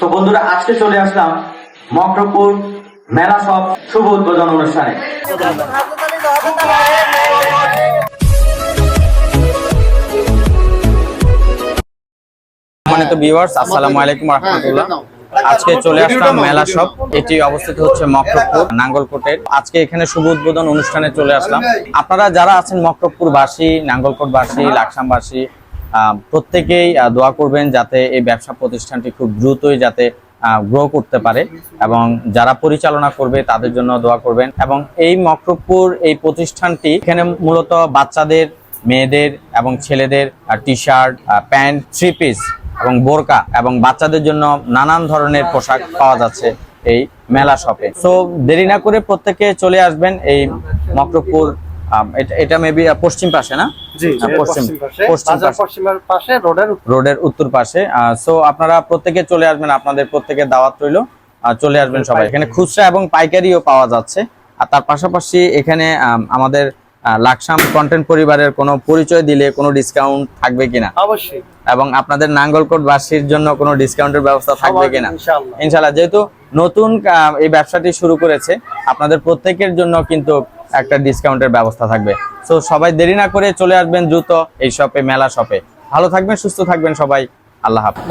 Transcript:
তো বন্ধুরা, আজকে চলে আসলাম মকরপুর মেলা সব শুভ উদ্বোধন অনুষ্ঠানে। সম্মানিত ভিউয়ার্স আসসালামু আলাইকুম রহমতুল্লাহ। আজকে চলে আসলাম মেলা শপ এটি অবস্থিত হচ্ছে মকরপুর, নাঙ্গলকোটের। আজকে এখানে শুভ উদ্বোধন অনুষ্ঠানে চলে আসলাম। আপনারা যারা আছেন মকরপুর বাসী নাঙ্গলকোট বাসী লাকসামবাসী প্রত্যেকেই দোয়া করবেন যাতে এই ব্যবসা প্রতিষ্ঠানটি খুব দ্রুতই যাতে গ্রো করতে পারে এবং যারা পরিচালনা করবে তাদের জন্য দোয়া করবেন এবং এই মকরপুর এই প্রতিষ্ঠানটি এখানে মূলত বাচ্চাদের, মেয়েদের এবং ছেলেদের T shirt pant three piece এবং বোরকা এবং বাচ্চাদের জন্য নানান ধরনের পোশাক পাওয়া যাচ্ছে এই মেলা শপে সো দেরি না করে প্রত্যেকে চলে আসবেন এই মকরপুর এটা- মেবি পশ্চিম পাশে না? পশ্চিম পশ্চিম পাশে। রোডের উত্তর পাশে। সো আপনারা প্রত্যেকে চলে আসবেন আপনাদের প্রত্যেকের দাওয়াত রইল। চলে আসবেন সবাই। এখানে খুচরা এবং পাইকারিও পাওয়া যাচ্ছে। আর তার পাশাপাশি এখানে আম, আমাদের লাকসাম কন্টেন্ট পরিবারের কোনো পরিচয় দিলে কোনো ডিসকাউন্ট থাকবে কিনা? অবশ্যই। এবং আপনাদের নাঙ্গলকোট বাসীর জন্য কোনো ডিসকাউন্টের ব্যবস্থা থাকবে কিনা? ইনশাআল্লাহ। ইনশাল্লাহ যেহেতু নতুন এই ব্যবসাটি শুরু করেছে আপনাদের প্রত্যেকের জন্য কিন্তু একটা ডিসকাউন্টের ব্যবস্থা থাকবে। সো সবাই দেরি না করে চলে আসবেন দ্রুত এই শপে মেলা শপে ভালো থাকবেন, সুস্থ থাকবেন সবাই। আল্লাহ হাফেজ।